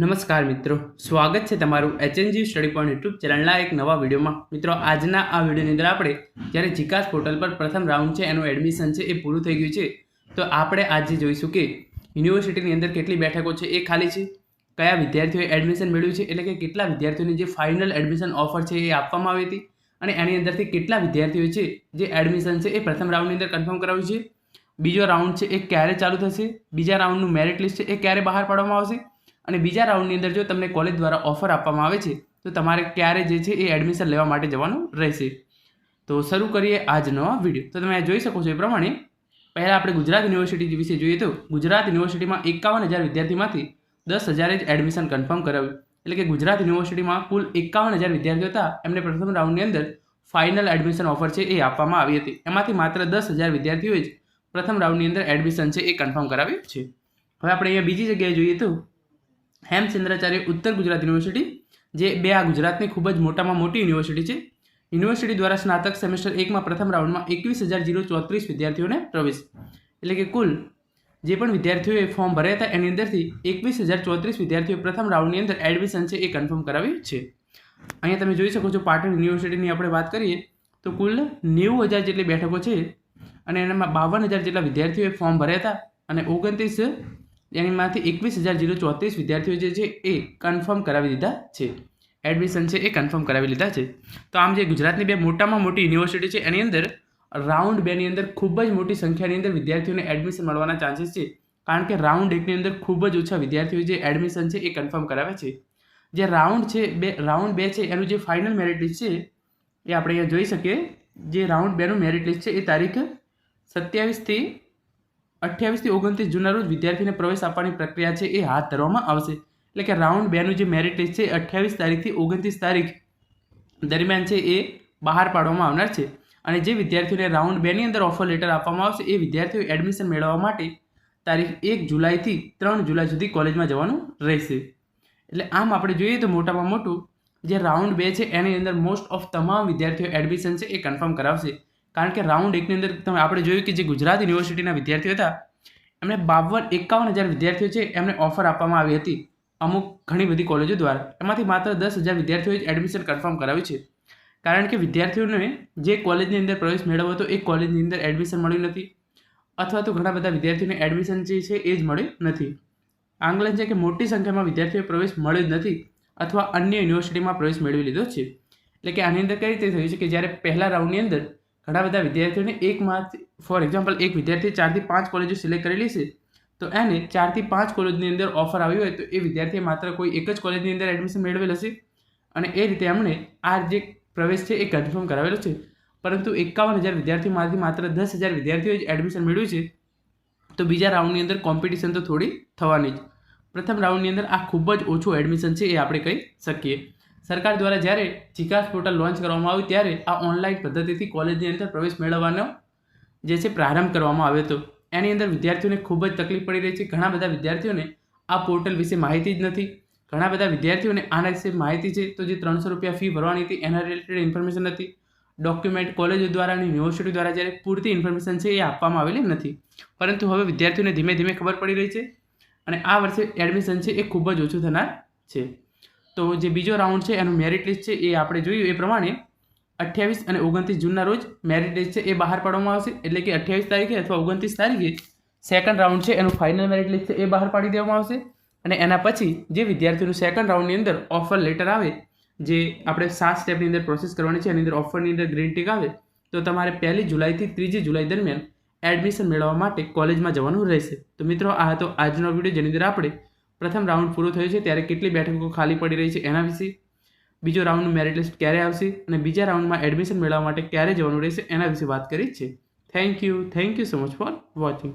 નમસ્કાર મિત્રો. સ્વાગત છે તમારું એચએનજી સ્ટડી પોઈન્ટ યુટ્યુબ ચેનલના એક નવા વિડીયોમાં. મિત્રો, આજના આ વિડીયોની અંદર આપણે જ્યારે જીકાસ પોર્ટલ પર પ્રથમ રાઉન્ડ છે, એનું એડમિશન છે, એ પૂરું થઈ ગયું છે, તો આપણે આજે જોઈશું કે યુનિવર્સિટીની અંદર કેટલી બેઠકો છે, એ ખાલી છે, કયા વિદ્યાર્થીઓએ એડમિશન મેળવ્યું છે, એટલે કે કેટલા વિદ્યાર્થીઓને જે ફાઇનલ એડમિશન ઓફર છે, એ આપવામાં આવી હતી, અને એની અંદરથી કેટલા વિદ્યાર્થીઓ છે, જે એડમિશન છે, એ પ્રથમ રાઉન્ડની અંદર કન્ફર્મ કરાવ્યું છે. બીજો રાઉન્ડ છે, એ ક્યારે ચાલુ થશે? બીજા રાઉન્ડનું મેરિટ લિસ્ટ છે, એ ક્યારે બહાર પાડવામાં આવશે? અને બીજા રાઉન્ડની અંદર જો તમને કોલેજ દ્વારા ઓફર આપવામાં આવે છે, તો તમારે ક્યારે જે છે એ એડમિશન લેવા માટે જવાનું રહેશે. તો શરૂ કરીએ આજનો વીડિયો તો તમે જોઈ શકો છો એ પ્રમાણે, પહેલાં આપણે ગુજરાત યુનિવર્સિટી વિશે જોઈએ તો, ગુજરાત યુનિવર્સિટીમાં એકાવન હજાર વિદ્યાર્થીમાંથી દસ હજારે જ એડમિશન કન્ફર્મ કરાવ્યું. એટલે કે ગુજરાત યુનિવર્સિટીમાં કુલ એકાવન હજાર વિદ્યાર્થીઓ હતા, એમને પ્રથમ રાઉન્ડની અંદર ફાઇનલ એડમિશન ઓફર છે એ આપવામાં આવી હતી. એમાંથી માત્ર દસ હજાર વિદ્યાર્થીઓએ જ પ્રથમ રાઉન્ડની અંદર એડમિશન છે એ કન્ફર્મ કરાવ્યું છે. હવે આપણે અહીંયા બીજી જગ્યાએ જોઈએ તો હેમચંદ્રાચાર્ય ઉત્તર ગુજરાત યુનિવર્સિટી, જે બે આ ગુજરાતની ખૂબ જ મોટામાં મોટી યુનિવર્સિટી છે. યુનિવર્સિટી દ્વારા સ્નાતક સેમેસ્ટર એકમાં પ્રથમ રાઉન્ડમાં એકવીસ હજાર જીરો ચોત્રીસ વિદ્યાર્થીઓને પ્રવેશ. એટલે કે કુલ જે પણ વિદ્યાર્થીઓએ ફોર્મ ભર્યા હતા, એની અંદરથી એકવીસ હજાર ચોત્રીસ વિદ્યાર્થીઓ પ્રથમ રાઉન્ડની અંદર એડમિશન છે એ કન્ફર્મ કરાવ્યું છે. અહીંયા તમે જોઈ શકો છો પાટણ યુનિવર્સિટીની આપણે વાત કરીએ, તો કુલ નેવું હજાર જેટલી બેઠકો છે અને એનામાં બાવન હજાર જેટલા વિદ્યાર્થીઓએ ફોર્મ ભર્યા હતા અને ઓગણત્રીસ એનીમાંથી એકવીસ હજાર જીરો ચોત્રીસ વિદ્યાર્થીઓ જે છે એ કન્ફર્મ કરાવી દીધા છે. એડમિશન છે એ કન્ફર્મ કરાવી લીધા છે. તો આમ જે ગુજરાતની બે મોટામાં મોટી યુનિવર્સિટી છે, એની અંદર રાઉન્ડ બેની અંદર ખૂબ જ મોટી સંખ્યાની અંદર વિદ્યાર્થીઓને એડમિશન મળવાના ચાન્સીસ છે. કારણ કે રાઉન્ડ એકની અંદર ખૂબ જ ઓછા વિદ્યાર્થીઓ જે એડમિશન છે એ કન્ફર્મ કરાવે છે. જે રાઉન્ડ છે બે રાઉન્ડ બે છે એનું જે ફાઇનલ મેરિટ લિસ્ટ છે, એ આપણે અહીંયા જોઈ શકીએ. જે રાઉન્ડ બેનું મેરિટ લિસ્ટ છે એ તારીખ સત્યાવીસથી અઠ્યાવીસથી ઓગણત્રીસ જૂનના રોજ વિદ્યાર્થીને પ્રવેશ આપવાની પ્રક્રિયા છે એ હાથ ધરવામાં આવશે. એટલે કે રાઉન્ડ બેનું જે મેરિટ લિસ્ટ છે અઠ્યાવીસ તારીખથી ઓગણત્રીસ તારીખ દરમિયાન છે એ બહાર પાડવામાં આવનાર છે. અને જે વિદ્યાર્થીઓને રાઉન્ડ બેની અંદર ઓફર લેટર આપવામાં આવશે એ વિદ્યાર્થીઓ એડમિશન મેળવવા માટે તારીખ એક જુલાઈથી ત્રણ જુલાઈ સુધી કોલેજમાં જવાનું રહેશે. એટલે આમ આપણે જોઈએ તો મોટામાં મોટું જે રાઉન્ડ બે છે એની અંદર મોસ્ટ ઓફ તમામ વિદ્યાર્થીઓ એડમિશન છે એ કન્ફર્મ કરાવશે. કારણ કે રાઉન્ડ એકની અંદર તમે આપણે જોયું કે જે ગુજરાત યુનિવર્સિટીના વિદ્યાર્થીઓ હતા, એમને બાવન, એકાવન હજાર વિદ્યાર્થીઓ છે એમને ઓફર આપવામાં આવી હતી અમુક ઘણી બધી કોલેજો દ્વારા. એમાંથી માત્ર દસ હજાર વિદ્યાર્થીઓએ જ એડમિશન કન્ફર્મ કરાવ્યું છે. કારણ કે વિદ્યાર્થીઓને જે કોલેજની અંદર પ્રવેશ મેળવ્યો હતો, એ કોલેજની અંદર એડમિશન મળ્યું નથી. અથવા તો ઘણા બધા વિદ્યાર્થીઓને એડમિશન જે છે એ જ મળ્યું નથી. આંગલન છે કે મોટી સંખ્યામાં વિદ્યાર્થીઓએ પ્રવેશ મળ્યો જ નથી અથવા અન્ય યુનિવર્સિટીમાં પ્રવેશ મેળવી લીધો છે. એટલે કે આની અંદર કઈ રીતે થયું છે કે જ્યારે પહેલા રાઉન્ડની અંદર ઘણા બધા વિદ્યાર્થીઓને એકમાંથી ફોર એક્ઝામ્પલ એક વિદ્યાર્થી ચારથી પાંચ કોલેજો સિલેક્ટ કરેલી છે, તો એને ચારથી પાંચ કોલેજની અંદર ઓફર આવી હોય તો એ વિદ્યાર્થીએ માત્ર કોઈ એક જ કોલેજની અંદર એડમિશન મેળવેલ હશે. અને એ રીતે એમણે આ જે પ્રવેશ છે એ કન્ફર્મ કરાવેલો છે. પરંતુ એકાવન હજાર વિદ્યાર્થીમાંથી માત્ર દસ હજાર વિદ્યાર્થીઓએ જ એડમિશન મેળવ્યું છે. તો બીજા રાઉન્ડની અંદર કોમ્પિટિશન તો થોડી થવાની જ. પ્રથમ રાઉન્ડની અંદર આ ખૂબ જ ઓછું એડમિશન છે એ આપણે કહી શકીએ. સરકાર દ્વારા જ્યારે જીકાસ પોર્ટલ લોન્ચ કરવામાં આવ્યું ત્યારે આ ઓનલાઈન પદ્ધતિથી કોલેજની અંદર પ્રવેશ મેળવવાનો જે છે પ્રારંભ કરવામાં આવ્યો હતો. એની અંદર વિદ્યાર્થીઓને ખૂબ જ તકલીફ પડી રહી છે. ઘણા બધા વિદ્યાર્થીઓને આ પોર્ટલ વિશે માહિતી જ નથી. ઘણા બધા વિદ્યાર્થીઓને આના વિશે માહિતી છે. તો જે ત્રણસો રૂપિયા ફી ભરવાની હતી, એના રિલેટેડ ઇન્ફોર્મેશન નથી ડોક્યુમેન્ટ કોલેજો દ્વારા અને યુનિવર્સિટી દ્વારા જ્યારે પૂરતી ઇન્ફોર્મેશન છે એ આપવામાં આવેલી નથી. પરંતુ હવે વિદ્યાર્થીઓને ધીમે ધીમે ખબર પડી રહી છે અને આ વર્ષે એડમિશન છે એ ખૂબ જ ઓછું થનાર છે. તો જે બીજો રાઉન્ડ છે, એનું મેરિટ લિસ્ટ છે, એ આપણે જોયું. એ પ્રમાણે અઠ્યાવીસ અને ઓગણત્રીસ જૂનના રોજ મેરિટ લિસ્ટ છે, એ બહાર પાડવામાં આવશે. એટલે કે અઠ્યાવીસ તારીખે અથવા ઓગણત્રીસ તારીખે સેકન્ડ રાઉન્ડ છે, એનું ફાઇનલ મેરિટ લિસ્ટ છે, એ બહાર પાડી દેવામાં આવશે. અને એના પછી જે વિદ્યાર્થીઓનું સેકન્ડ રાઉન્ડની અંદર ઓફર લેટર આવે, જે આપણે સાત સ્ટેપની અંદર પ્રોસેસ કરવાની છે, એની અંદર ઓફરની અંદર ગ્રીન ટીક આવે, તો તમારે પહેલી જુલાઈથી ત્રીજી જુલાઈ દરમિયાન એડમિશન મેળવવા માટે કોલેજમાં જવાનું રહેશે. તો મિત્રો, આ હતો આજનો વીડિયો જેની અંદર આપણે પ્રથમ રાઉન્ડ પૂરો થયો છે, ત્યારે કેટલી બેઠકો ખાલી પડી રહી છે એના વિશે બીજો રાઉન્ડનું મેરિટ લિસ્ટ ક્યારે આવશે અને બીજા રાઉન્ડમાં એડમિશન મેળવવા માટે ક્યારે જવાનું રહેશે એના વિશે વાત કરી છે. Thank you thank you so much for watching